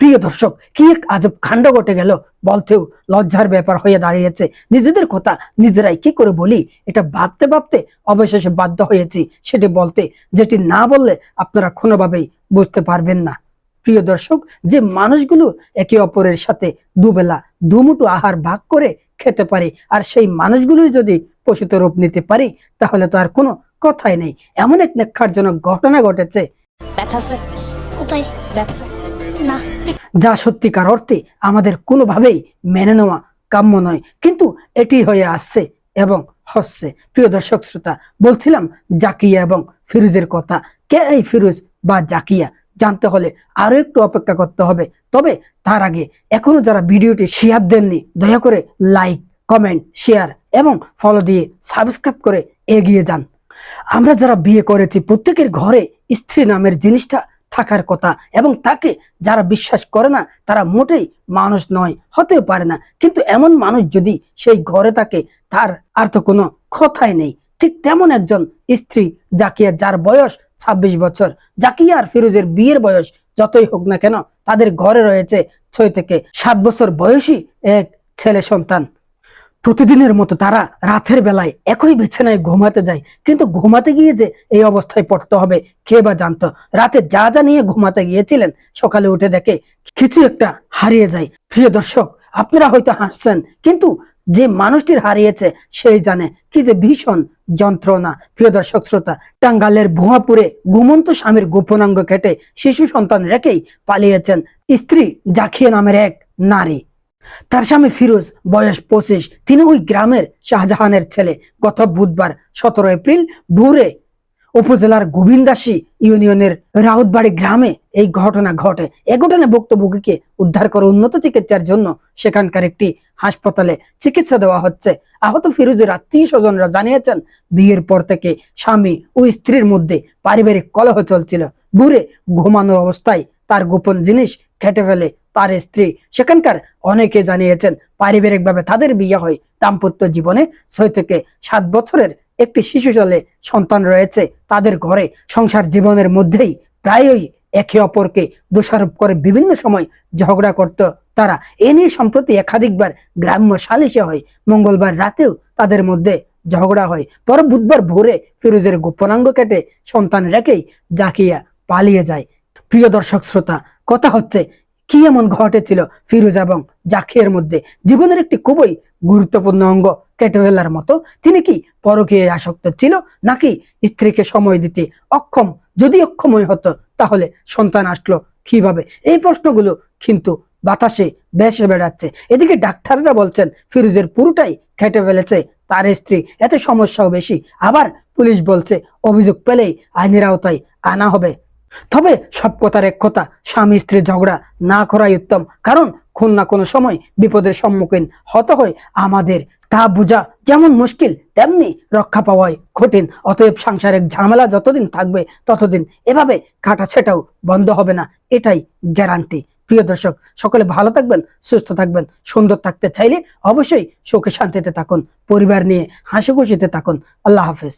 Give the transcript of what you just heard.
প্রিয় দর্শক, কি এক আজব কাণ্ড ঘটে গেল? বলতেও লজ্জার ব্যাপার হয়ে দাঁড়িয়েছে। নিজেদের কথা নিজেরাই কি করে বলি? এটা ভাবতে ভাবতে অবশেষে বাধ্য হয়েছি সেটি বলতে, যেটি না বললে আপনারা কোনোভাবেই বুঝতে পারবেন না। প্রিয় দর্শক, যে মানুষগুলো একে অপরের সাথে দুবেলা দুমুটো আহার ভাগ করে খেতে পারে, আর সেই মানুষগুলোই যদি পশুত রূপ নিতে পারি, তাহলে তো আর কোনো কথাই নেই। এমন এক নেক্ষারজনক ঘটনা ঘটেছে। ব্যথা কোথায়? ব্যথা। যা সত্যিকার অর্থে আমাদের কোনোভাবেই মেনে নেওয়া কাম্য নয়। কিন্তু এটি হয়ে আসছে এবং হচ্ছে। প্রিয় দর্শক শ্রোতা, বলছিলাম জাকিয়া এবং ফিরোজের কথা। কে এই ফিরোজ বা জাকিয়া? জানতে হলে আরও একটু অপেক্ষা করতে হবে। তবে তার আগে এখনও যারা ভিডিওটি শেয়ার দেননি, দয়া করে লাইক, কমেন্ট, শেয়ার এবং ফলো দিয়ে সাবস্ক্রাইব করে এগিয়ে যান। আমরা যারা বিয়ে করেছি, প্রত্যেকের ঘরে স্ত্রী নামের জিনিসটা থাকার কথা। এবং তাকে যারা বিশ্বাস করে না, তারা মোটেই মানুষ নয়, হতেও পারে না। কিন্তু এমন মানুষ যদি সেই ঘরে থাকে, তার আর তো কোনো কথাই নেই। ঠিক তেমন একজন স্ত্রী জাকিয়া, যার বয়স ২৬ বছর। জাকিয়া আর ফিরোজের বিয়ের বয়স যতই হোক না কেন, তাদের ঘরে রয়েছে ছয় থেকে সাত বছর বয়সী এক ছেলে সন্তান। প্রতিদিনের মতো তারা রাতের বেলায় একই বিছানায় ঘুমাতে যায়। কিন্তু ঘুমাতে গিয়ে যে এই অবস্থায় পড়তে হবে, কে বা জানতো? রাতে যা যা নিয়ে ঘুমাতে গিয়েছিলেন, সকালে উঠে দেখে কিছু একটা হারিয়ে যায়। প্রিয় দর্শক, আপনারা হয়তো হাসছেন, কিন্তু যে মানুষটির হারিয়েছে সেই জানে কি যে ভীষণ যন্ত্রণা। প্রিয় দর্শক, শ্রোতা, টাঙ্গালের ভুয়াপুরে ঘুমন্ত স্বামীর গোপনাঙ্গ কেটে শিশু সন্তান রেখেই পালিয়েছেন স্ত্রী জাকিয়া নামের এক নারী। তার স্বামী ফিরোজ, বয়স পঁচিশ। তিনি ওই গ্রামের শাহজাহানের ছেলে। গত বুধবার সতেরো এপ্রিল ভোরে উপজেলার গোবিন্দাসী ইউনিয়নের রাউতবাড়ি গ্রামে এই ঘটনা ঘটে। এ ঘটনায় ভুক্তভোগীকে উদ্ধার করে উন্নত চিকিৎসার জন্য সেখানকার একটি হাসপাতালে চিকিৎসা দেওয়া হচ্ছে। আহত ফিরোজের আত্মীয় স্বজনরা জানিয়েছেন, বিয়ের পর থেকে স্বামী ও স্ত্রীর মধ্যে পারিবারিক কলহ চলছিল। ভোরে ঘুমানোর অবস্থায় তার গোপন জিনিস খেটে ফেলে তার স্ত্রী। সেখানকার অনেকে জানিয়েছেন, পারিবারিকভাবে তাদের বিয়ে হয় দাম্পত্য জীবনে। ছয় থেকে সাত বছরের একটি শিশু সালে সন্তান রয়েছে তাদের ঘরে। সংসার জীবনের মধ্যেই প্রায়ই একে অপরকে দোষারোপ করে। বিভিন্ন সময় ঝগড়া করত তারা। এ নিয়ে সম্প্রতি একাধিকবার গ্রাম্য সালিশে হয়। মঙ্গলবার রাতেও তাদের মধ্যে ঝগড়া হয়। পর বুধবার ভোরে ফিরোজের গোপনাঙ্গ কেটে সন্তান রেখেই জাকিয়া পালিয়ে যায়। প্রিয় দর্শক, শ্রোতা, কথা হচ্ছে কি এমন ঘটেছিল? ফিরোজ এবং জাকিয়ার মধ্যে জীবনের একটি খুবই গুরুত্বপূর্ণ অঙ্গ কেটে ফেলার মতো। তিনি কি পরকীয় আসক্ত ছিল নাকি স্ত্রীকে সময় দিতে অক্ষম? যদি অক্ষমই হতো, তাহলে সন্তান আসলো কীভাবে? এই প্রশ্নগুলো কিন্তু বাতাসে বেসে বেড়াচ্ছে। এদিকে ডাক্তাররা বলছেন, ফিরোজের পুরোটাই খেটে ফেলেছে, তার স্ত্রী। এতে সমস্যাও বেশি। আবার পুলিশ বলছে, অভিযোগ পেলেই আইনের আওতায় আনা হবে। তবে সব কথার এক কথা, স্বামী স্ত্রী ঝগড়া না করাই উত্তম। কারণ কোন না কোনো সময় বিপদের সম্মুখীন হতে হয়। আমাদের তা বোঝা যেমন মুশকিল, তেমনি রক্ষা পাওয়াই কঠিন। অতএব সাংসারিক ঝামেলা যতদিন থাকবে ততদিন এভাবে কাটা ছেটাও বন্ধ হবে না। এটাই গ্যারান্টি। প্রিয় দর্শক, সকলে ভালো থাকবেন, সুস্থ থাকবেন, সুন্দর থাকতে চাইলে অবশ্যই সুখে শান্তিতে থাকুন, পরিবার নিয়ে হাসি খুশিতে থাকুন। আল্লাহ হাফেজ।